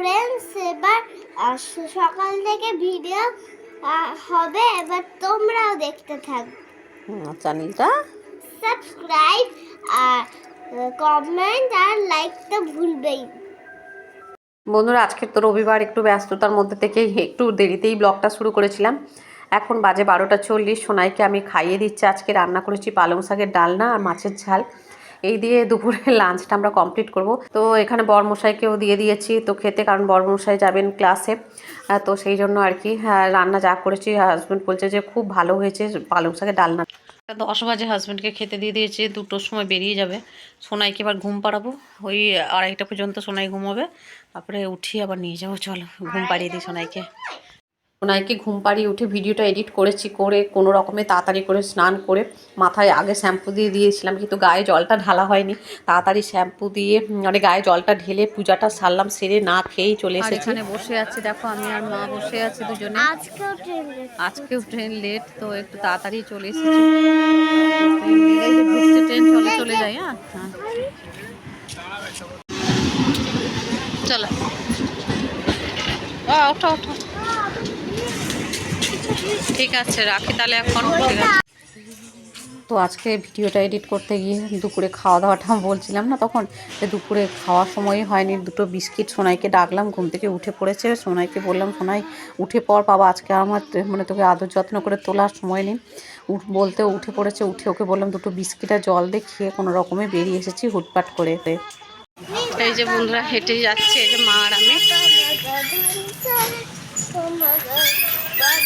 Friends এবার সকাল থেকে ভিডিও হবে এবার তোমরাও দেখতে থাকবে চ্যানেলটা সাবস্ক্রাইব আর কমেন্ট আর লাইক তো ভুলবেই। বন্ধুরা আজকে তো রবিবার একটু ব্যস্ততার মধ্যে থেকে একটু দেরিতেই ব্লগটা শুরু করেছিলাম। এখন বাজে বারোটা চল্লিশ সোনাইকে আমি খাইয়ে দিচ্ছি। আজকে রান্না করেছি পালং শাকের ডালনা আর মাছের ঝাল। এই দিয়ে দুপুরে লাঞ্চটা আমরা কমপ্লিট করব। তো এখানে বরমশাইকেও দিয়ে দিয়েছি তো খেতে কারণ বরমশাই যাবেন ক্লাসে তো সেই জন্য আর কি হ্যাঁ, রান্না যা করেছি হাজব্যান্ড বলছে যে খুব ভালো হয়েছে পালং শাকের ডালনা দশ বাজে হাজব্যান্ডকে খেতে দিয়ে দিয়েছি দুটোর সময় বেরিয়ে যাবে। সোনাইকে এবার ঘুম পাড়াবো ওই আড়াইটা পর্যন্ত সোনাই ঘুমোবে। তারপরে উঠিয়ে আবার নিয়ে যাব চলো ঘুম পাড়িয়ে দিই সোনাইকে। সোনাইকে ঘুম পাড়িয়ে উঠে ভিডিওটা এডিট করেছি করে কোনো রকমে তাড়াতাড়ি করে স্নান করে মাথায় আগে শ্যাম্পু দিয়ে দিয়েছিলাম কিন্তু গায়ে জলটা ঢালা হয়নি। তাড়াতাড়ি শ্যাম্পু দিয়ে মানে গায়ে জলটা ঢেলে পূজাটা সারলাম সেরে না খেয়েই চলে এসেছি। এখানে বসে আছি দেখো আমি আর মা বসে আছি দুজনে। আজকেও ট্রেন আজকেও ট্রেন লেট তো একটু তাড়াতাড়ি চলে এসেছি। ট্রেন ট্রেন চলে চলে যাই হ্যাঁ? হ্যাঁ। চলো। ও, ওঠো ওঠো। ঠিক আছে রাখি তাহলে এখন ঠিক আছে। তো আজকে ভিডিওটা এডিট করতে গিয়ে দুপুরে খাওয়া দাওয়াটা বলছিলাম না তখন যে দুপুরে খাওয়ার সময়ই হয়নি দুটো বিস্কিট সোনাইকে ডাকলাম ঘুম থেকে উঠে পড়েছে সোনাইকে বললাম সোনাই উঠে পর বাবা আজকে আমার মানে তোকে আদর যত্ন করে তোলার সময় নেই। উঠ বলতে উঠে পড়েছে উঠে ওকে বললাম দুটো বিস্কিট আর জল দিয়ে খেয়ে কোনো রকমে বেরিয়ে এসেছি হুটপাট করে। এই যে বন্ধুরা হেঁটে যাচ্ছে এই যে মা আর আমি।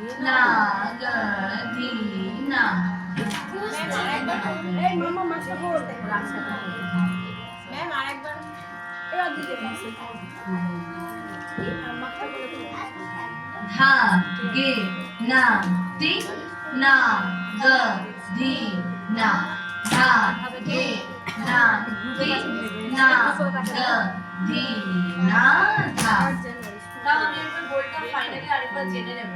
নাগা ধীনা ধা গে না তি না গ ধি না ধা গে না তি না গ ধি না ধা তাও আমি একবার গোলটা ফাইনালি আরেকবার জেনে নেব।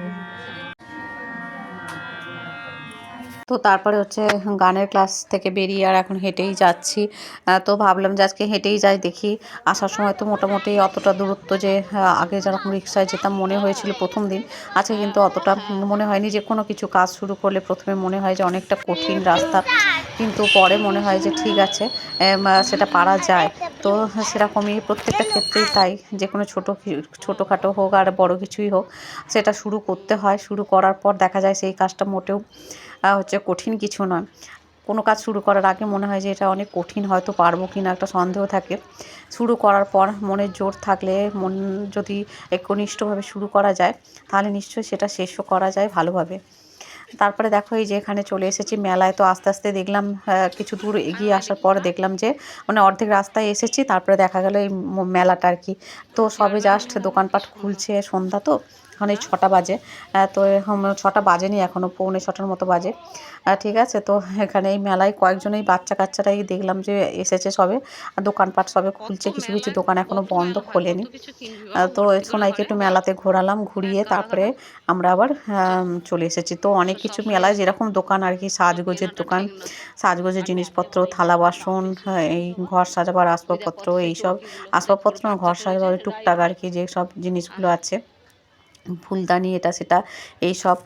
তো তারপরে হচ্ছে গানের ক্লাস থেকে বেরিয়ে আর এখন হেঁটেই যাচ্ছি। তো ভাবলাম যে আজকে হেঁটেই যাই, দেখি। আসার সময় তো মোটামুটি অতটা দূরত্ব যে আগে যেরকম রিক্সায় যেতাম মনে হয়েছিল প্রথম দিন। আজকে কিন্তু অতটা মনে হয়নি যে কোনো কিছু কাজ শুরু করলে প্রথমে মনে হয় যে অনেকটা কঠিন রাস্তা। কিন্তু পরে মনে হয় যে ঠিক আছে সেটা পারা যায়। তো সেরকমই প্রত্যেকটা ক্ষেত্রেই তাই, যে কোনো ছোটো ছোটোখাটো হোক আর বড় কিছুই হোক, সেটা শুরু করতে হয়। শুরু করার পর দেখা যায় সেই কাজটা মোটেও হচ্ছে কঠিন কিছু নয়। কোনো কাজ শুরু করার আগে মনে হয় যে এটা অনেক কঠিন, হয়তো পারব কি না একটা সন্দেহ থাকে। শুরু করার পর মনের জোর থাকলে মন যদি একনিষ্ঠভাবে শুরু করা যায়, তাহলে নিশ্চয়ই সেটা শেষও করা যায় ভালোভাবে। তারপরে দেখো এই যে এখানে চলে এসেছি মেলায়। তো আস্তে আস্তে দেখলাম কিছু দূর এগিয়ে আসার পর দেখলাম যে মানে অর্ধেক রাস্তায় এসেছি, তারপরে দেখা গেল এই মেলাটা আর কি। তো সবে জাস্ট দোকানপাট খুলছে সন্ধ্যা তো। এখন এই ছটা বাজে। তো এখন ছটা বাজেনি এখনও পৌনে ছটার মতো বাজে। ঠিক আছে তো এখানে এই মেলায় কয়েকজন এই বাচ্চা কাচ্চারাই দেখলাম যে এসেছে সবে। দোকানপাট সবে খুলছে কিছু কিছু দোকান এখনও বন্ধ খোলেনি। তো সোনাইকে একটু মেলাতে ঘোরালাম ঘুরিয়ে তারপরে আমরা আবার চলে এসেছি। তো অনেক কিছু মেলায় যেরকম দোকান আর কি সাজগোজের দোকান সাজগোজের জিনিসপত্র থালা বাসন হ্যাঁ, এই ঘর সাজাবার আসবাবপত্র এইসব আসবাবপত্র ঘর সাজাবার টুকটাক আর কি যে সব জিনিসগুলো আছে। ফুলদানি এটা, সেটা এই সব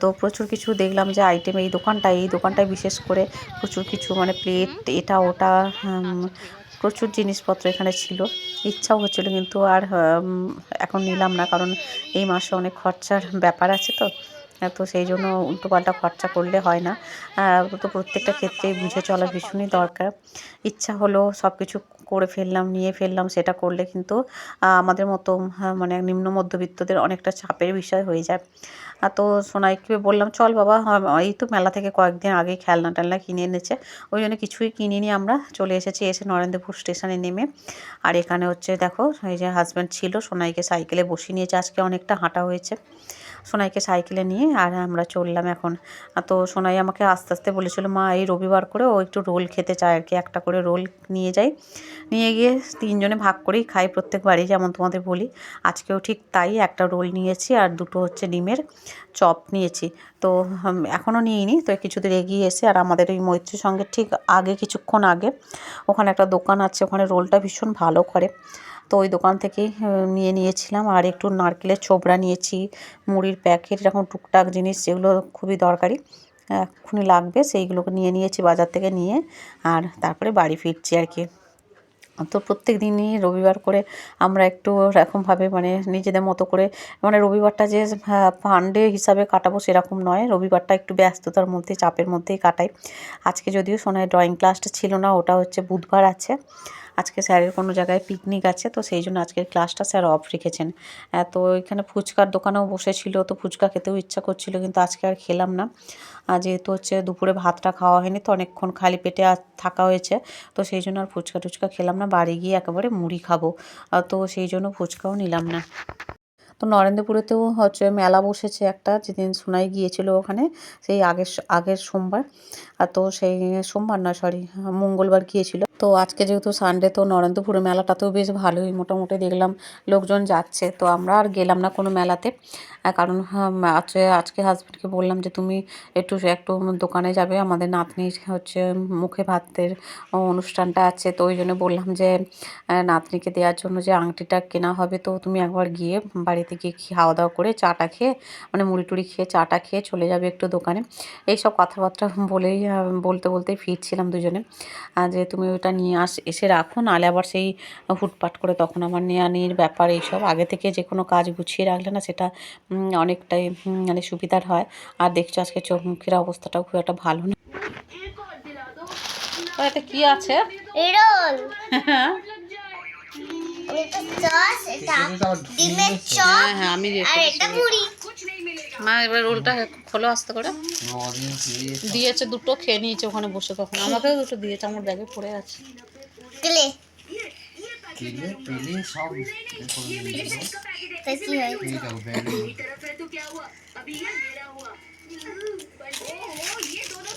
তো প্রচুর কিছু দেখলাম যে আইটেম এই দোকানটা, এই দোকানটায় বিশেষ করে প্রচুর কিছু মানে প্লেট এটা, ওটা প্রচুর জিনিসপত্র এখানে ছিল। ইচ্ছাও হচ্ছিল, কিন্তু আর এখন নিলাম না, কারণ এই মাসে অনেক খরচার ব্যাপার আছে তো। তো সেই জন্য উল্টোপাল্টা খরচা করলে হয় না। তো প্রত্যেকটা ক্ষেত্রেই বুঝে চলা ভীষণই দরকার। ইচ্ছা হলো সব কিছু করে ফেললাম নিয়ে ফেললাম সেটা করলে কিন্তু আমাদের মতো হ্যাঁ, মানে নিম্ন মধ্যবিত্তদের অনেকটা চাপের বিষয় হয়ে যায়। তো সোনাইকে বললাম চল বাবা এই তো মেলা থেকে কয়েকদিন আগেই খেলনা টেলনা কিনে এনেছে। ওই জন্য কিছুই কিনিনি আমরা চলে এসেছি এসে নরেন্দ্রপুর স্টেশনে নেমে। আর এখানে হচ্ছে দেখো এই যে হাজব্যান্ড ছিল সোনাইকে সাইকেলে বসিয়ে নিয়েছে আজকে অনেকটা হাঁটা হয়েছে। সোনাইকে সাইকেলে নিয়ে আর আমরা চললাম এখন। তো সোনাই আমাকে আস্তে আস্তে বলেছিল, মা, এই রবিবার করে ও একটু রোল খেতে চায় আর কি একটা করে রোল নিয়ে যাই। নিয়ে গিয়ে তিনজনে ভাগ করেই খাই প্রত্যেকবারই যেমন তোমাদের বলি। আজকেও ঠিক তাই একটা রোল নিয়েছি আর দুটো হচ্ছে ডিমের চপ নিয়েছি। তো এখনও নিইনি, তো কিছু দূর এগিয়ে এসে আর আমাদের ওই মৈত্রীর সঙ্গে ঠিক আগে, কিছুক্ষণ আগে ওখানে একটা দোকান আছে, ওখানে রোলটা ভীষণ ভালো করে। তো ওই দোকান আহ, নিয়ে নিয়েছিলাম। আর একটু নারকেলের ছোবড়া নিয়েছি মুড়ির প্যাকেট এরকম টুকটাক জিনিস যেগুলো খুবই দরকারি এক্ষুনি লাগবে সেইগুলোকে নিয়ে নিয়েছি বাজার থেকে নিয়ে আর তারপরে বাড়ি ফিরছি আর কি। তো প্রত্যেক দিনই রবিবার করে আমরা একটু এরকমভাবে মানে নিজেদের মতো করে মানে রবিবারটা যে ফান্ডে হিসাবে কাটাবো সেরকম নয়। রবিবারটা একটু ব্যস্ততার মধ্যে চাপের মধ্যেই কাটাই। আজকে যদিও সোনায় ড্রয়িং ক্লাসটা ছিল না ওটা হচ্ছে বুধবার আছে। আজকে স্যারের কোনো জায়গায় পিকনিক আছে, তো সেই জন্য আজকের ক্লাসটা স্যার অফ রেখেছেন। তো এখানে ফুচকার দোকানেও বসেছিল, তো ফুচকা খেতেও ইচ্ছা করছিল, কিন্তু আজকে আর খেলাম না। যেহেতু হচ্ছে দুপুরে ভাতটা খাওয়া হয়নি, তো অনেকক্ষণ খালি পেটে থাকা হয়েছে, তো সেই জন্য আর ফুচকা টুচকা খেলাম না, বাড়ি গিয়ে একেবারে মুড়ি খাব। তো সেই জন্য ফুচকাও নিলাম না। তো নরেন্দ্রপুরেতেও হচ্ছে মেলা বসেছে একটা, যেদিন সোনাই গিয়েছিল ওখানে, সেই আগের আগের সোমবার। আর তো সেই সোমবার না সরি মঙ্গলবার গিয়েছিল। তো আজকে যেহেতু সানডে তো নরেন্দ্রপুরে মেলাটাতেও বেশ ভালোই। মোটামুটি দেখলাম লোকজন যাচ্ছে। তো আমরা আর গেলাম না কোনো মেলাতে। কারণ আজকে আজকে হাজব্যান্ডকে বললাম যে, তুমি একটু একটু দোকানে যাবে। আমাদের নাতনির হচ্ছে মুখে ভাতের অনুষ্ঠানটা আছে। তো ওই জন্য বললাম যে নাতনিকে দেওয়ার জন্য যে আংটিটা কেনা হবে, তো তুমি একবার গিয়ে বাড়িতে গিয়ে খাওয়া দাওয়া করে চাটা খেয়ে মানে মুড়ি টুড়ি খেয়ে চাটা খেয়ে চলে যাবে একটু দোকানে। এইসব কথাবার্তা বলেই বলতে বলতেই ফিরছিলাম দুজনে। যে, তুমি ওটা নিয়ে আস এসে রাখো নাহলে আবার সেই হুটপাট করে তখন আমার নেওয়া নির ব্যাপার এইসব। আগে থেকে যে কোনো কাজ গুছিয়ে রাখলে না সেটা অনেকটাই মানে সুবিধার হয়। আর দেখছ আজকে চোখ মুখের অবস্থাটাও খুব একটা ভালো না এটা কি আছে? রোল এটা সস এটা ডিমের চপ হ্যাঁ হ্যাঁ আমি আর এটা মুড়ি। মা এবার রোলটা খোলো আস্তে করে। দিয়েছে দুটো খেয়ে নিয়েছে ওখানে বসে তখন। আমাকেও দুটো দিয়েছে আমার ব্যাগে পড়ে আছে।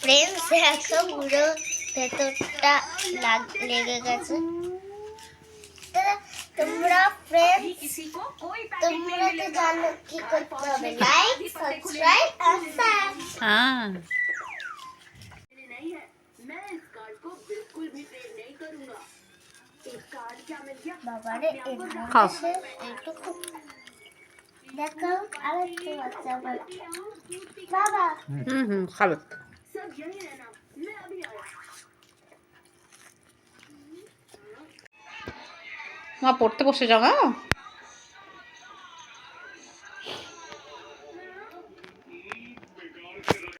ফ্রেন্ডস দেখো পুরো ভেতরটা লাগ- লেগে গেছে। তোমরা ফ্রেন্ডস তোমরা তো জানো কি করতে হবে। লাইক সাবস্ক্রাইব আর শেয়ার হ্যাঁ বাবারে এখানে খাও। সে এইটুকু দেখো আরেকটু বাচ্চা বাচ্চা বাবা হুম হুম খাবে মা, পড়তে বসে যাও হ্যাঁ?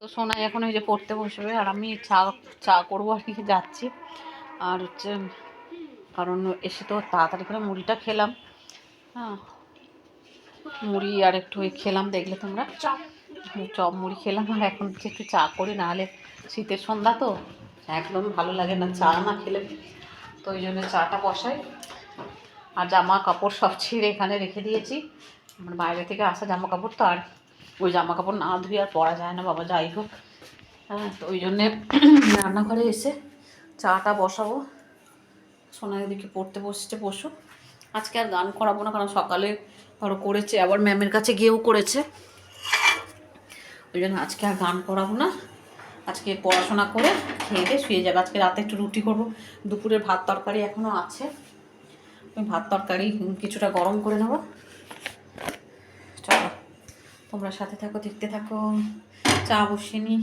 তো সোনাই এখন ওই যে পড়তে বসবে, আর আমি চা চা করব আর কি, যাচ্ছি। আর হচ্ছে, কারণ এসে তো তাড়াতাড়ি করে মুড়িটা খেলাম। হ্যাঁ মুড়ি আর একটু খেলাম, দেখলে তোমরা। চপ মুড়ি খেলাম, আর এখন একটু চা করি, নাহলে শীতের সন্ধ্যা তো। একদম ভালো লাগে না চা না খেলে। তো ওই জন্য চাটা বসাই। আর জামা কাপড় সব ছিঁড়ে এখানে রেখে দিয়েছি। আমার বাইরে থেকে আসা জামা কাপড় তো আর ওই জামা কাপড় না ধুয়ে আর পরা যায় না, বাবা, যাই হোক। হ্যাঁ তো ওই জন্যে রান্নাঘরে এসে চাটা বসাবো। সোনার দিকে পড়তে বসছে, বসো। আজকে আর গান করাবো না, কারণ সকালে ধরো করেছে, আবার ম্যামের কাছে গিয়েও করেছে। ওই জন্য আজকে আর গান করাবো না। আজকে পড়াশোনা করে খেয়ে দিয়ে শুয়ে যাবে। আজকে রাতে একটু রুটি করব। দুপুরের ভাত তরকারি এখনও আছে। আমি ভাত তরকারি কিছুটা গরম করে নেব। চলো, তোমরা সাথে থাকো, দেখতে থাকো। চা বসিয়ে নিই।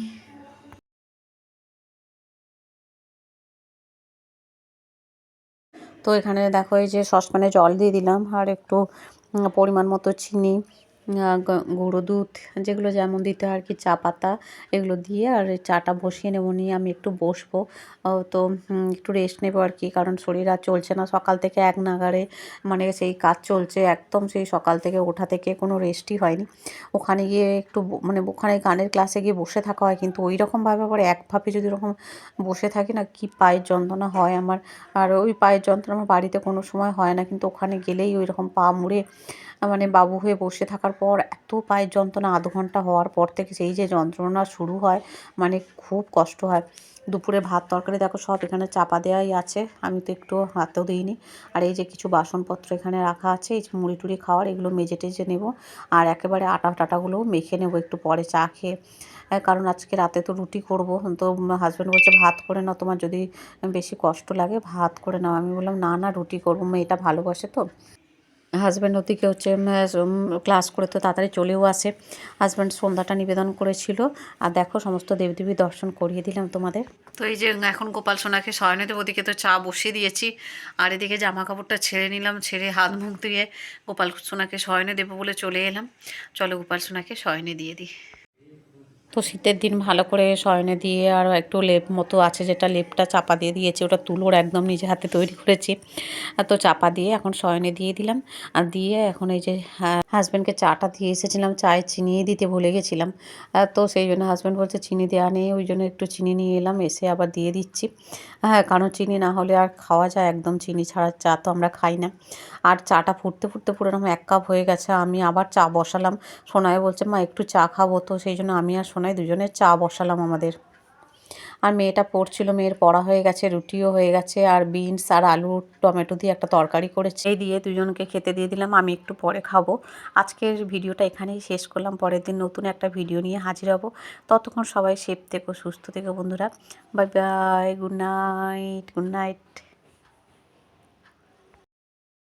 তো এখানে দেখো, এই যে সসপ্যানে জল দিয়ে দিলাম, আর একটু পরিমাণ মতো চিনি। গুঁড়ো দুধ, যেগুলো যেমন দিতে হয় আর কি চা পাতা, এগুলো দিয়ে আর চাটা বসিয়ে নেব, নিয়ে আমি একটু বসবো। তো একটু রেস্ট নেব আর কি, কারণ শরীর আর চলছে না। সকাল থেকে এক নাগাড়ে মানে সেই কাজ চলছে একদম, সেই সকাল থেকে ওঠা থেকে কোনো রেস্টই হয়নি। ওখানে গিয়ে একটু মানে ওখানে গানের ক্লাসে গিয়ে বসে থাকা হয়, কিন্তু ওই রকমভাবে আবার একভাবে যদি ওরকম বসে থাকি না, কি পায়ের যন্ত্রণা হয় আমার। আর ওই পায়ের যন্ত্রণা আমার বাড়িতে কোনো সময় হয় না, কিন্তু ওখানে গেলেই ওই রকম পা মুড়ে মানে বাবু হয়ে বসে থাকার পর এত পায়ের যন্ত্রণা, আধ ঘণ্টা হওয়ার পর থেকে সেই যে যন্ত্রণা শুরু হয় মানে খুব কষ্ট হয়। দুপুরে ভাত, তরকারি, দেখো সব এখানে চাপা দেওয়াই আছে। আমি তো একটু হাতেও দিইনি আর এই যে কিছু বাসনপত্র এখানে রাখা আছে, এই যে মুড়ি টুড়ি খাওয়ার, এগুলো মেজে টেজে নেব। আর একেবারে আটা টাটাগুলোও মেখে নেব একটু পরে চা খেয়ে। কারণ আজকে রাতে তো রুটি করব। তো হাজব্যান্ড বলছে, ভাত করে নাও তোমার যদি বেশি কষ্ট লাগে, ভাত করে নাও। আমি বললাম, না না, রুটি করব। মেয়েটা ভালোবাসে তো। হাজব্যান্ড ওদিকে হচ্ছে ক্লাস করে তো তাড়াতাড়ি চলেও আসে। হাজব্যান্ড সন্ধ্যাটা নিবেদন করেছিল। আর দেখো, সমস্ত দেবদেবী দর্শন করিয়ে দিলাম তোমাদের। তো এই যে এখন গোপাল সোনাকে শয়নে দেব, ওদিকে তো চা বসিয়ে দিয়েছি। আর এদিকে জামা কাপড়টা ছেড়ে নিলাম, ছেড়ে হাত মুখ দিয়ে গোপাল সোনাকে শয়নে দেবো বলে চলে এলাম। চলো গোপাল সোনাকে শয়নে দিয়ে দিই। তো শীতের দিন ভালো করে শয়নে দিয়ে আর একটু লেপ মতো আছে যেটা লেপটা চাপা দিয়ে দিয়েছি, ওটা তুলোর একদম নিজে হাতে তৈরি করেছি। তো চাপা দিয়ে এখন শয়নে দিয়ে দিলাম। আর দিয়ে এখন এই যে হাজব্যান্ডকে চাটা দিয়ে এসেছিলাম, চায়ে চিনি দিতে ভুলে গেছিলাম। তো সেই জন্য হাজব্যান্ড বলছে চিনি দেওয়া নেই, ওই জন্য একটু চিনি নিয়ে এলাম, এসে আবার দিয়ে দিচ্ছি। হ্যাঁ কারণ চিনি না হলে আর খাওয়া যায় একদম, চিনি ছাড়া চা তো আমরা খাই না। আর চাটা ফুটতে ফুটতে পুরো এক কাপ হয়ে গেছে, আমি আবার চা বসালাম। সোনায় বলছে, মা, একটু চা খাব তো, সেই জন্য আমি আর সোনাই দুজনে চা বসালাম আমাদের। আর মেয়েটা পড়ছিল, মেয়ের পড়া হয়ে গেছে, রুটিও হয়ে গেছে, আর বিনস আর আলু, টমেটো দিয়ে একটা তরকারি করেছে। এই দিয়ে দুজনকে খেতে দিয়ে দিলাম, আমি একটু পরে খাব। আজকের ভিডিওটা এখানেই শেষ করলাম, পরের দিন নতুন একটা ভিডিও নিয়ে হাজির হব। ততক্ষণ সবাই সেফ থেকো, সুস্থ থেকো বন্ধুরা। Bye bye, good night good night.